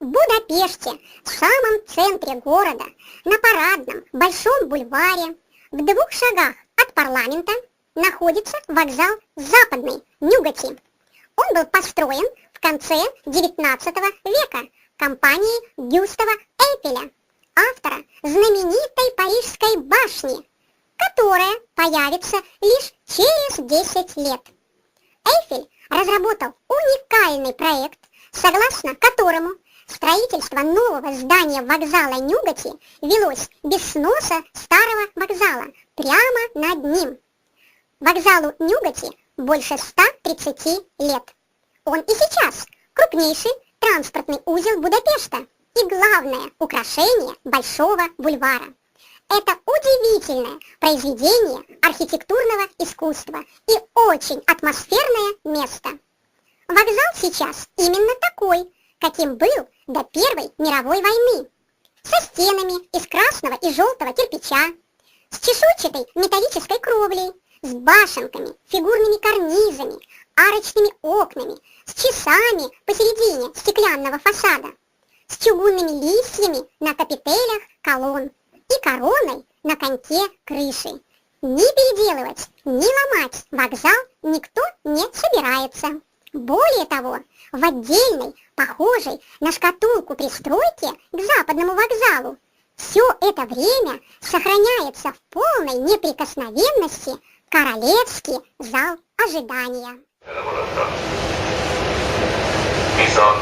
В Будапеште, в самом центре города, на парадном Большом бульваре, в двух шагах от парламента, находится вокзал Западный, Нюгати. Он был построен в конце XIX века компанией Гюстава Эйфеля, автора знаменитой Парижской башни, которая появится лишь через 10 лет. Эйфель разработал уникальный проект, согласно которому строительство нового здания вокзала Нюгати велось без сноса старого вокзала прямо над ним. Вокзалу Нюгати больше 130 лет. Он и сейчас крупнейший транспортный узел Будапешта и главное украшение Большого бульвара. Это удивительное произведение архитектурного искусства и очень атмосферное место. Вокзал сейчас именно такой, каким был до Первой мировой войны. Со стенами из красного и желтого кирпича, с чешуйчатой металлической кровлей, с башенками, фигурными карнизами, арочными окнами, с часами посередине стеклянного фасада, с чугунными листьями на капителях колонн и короной на коньке крыши. Ни переделывать, ни ломать вокзал никто не собирается. Более того, в отдельной, похожей на шкатулку пристройке к западному вокзалу все это время сохраняется в полной неприкосновенности королевский зал ожидания. Viszont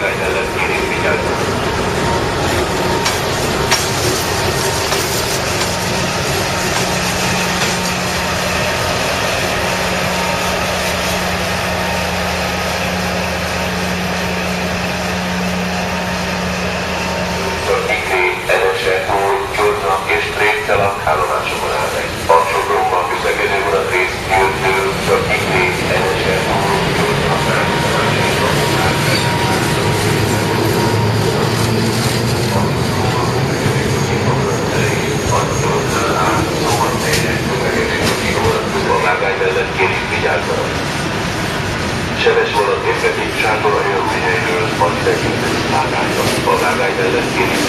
Fahrer in der letzten Jászló. Sebes vonat érkezik Sándor a jövőhelyről, a kitekintő szállásra, a vágány mellett kéri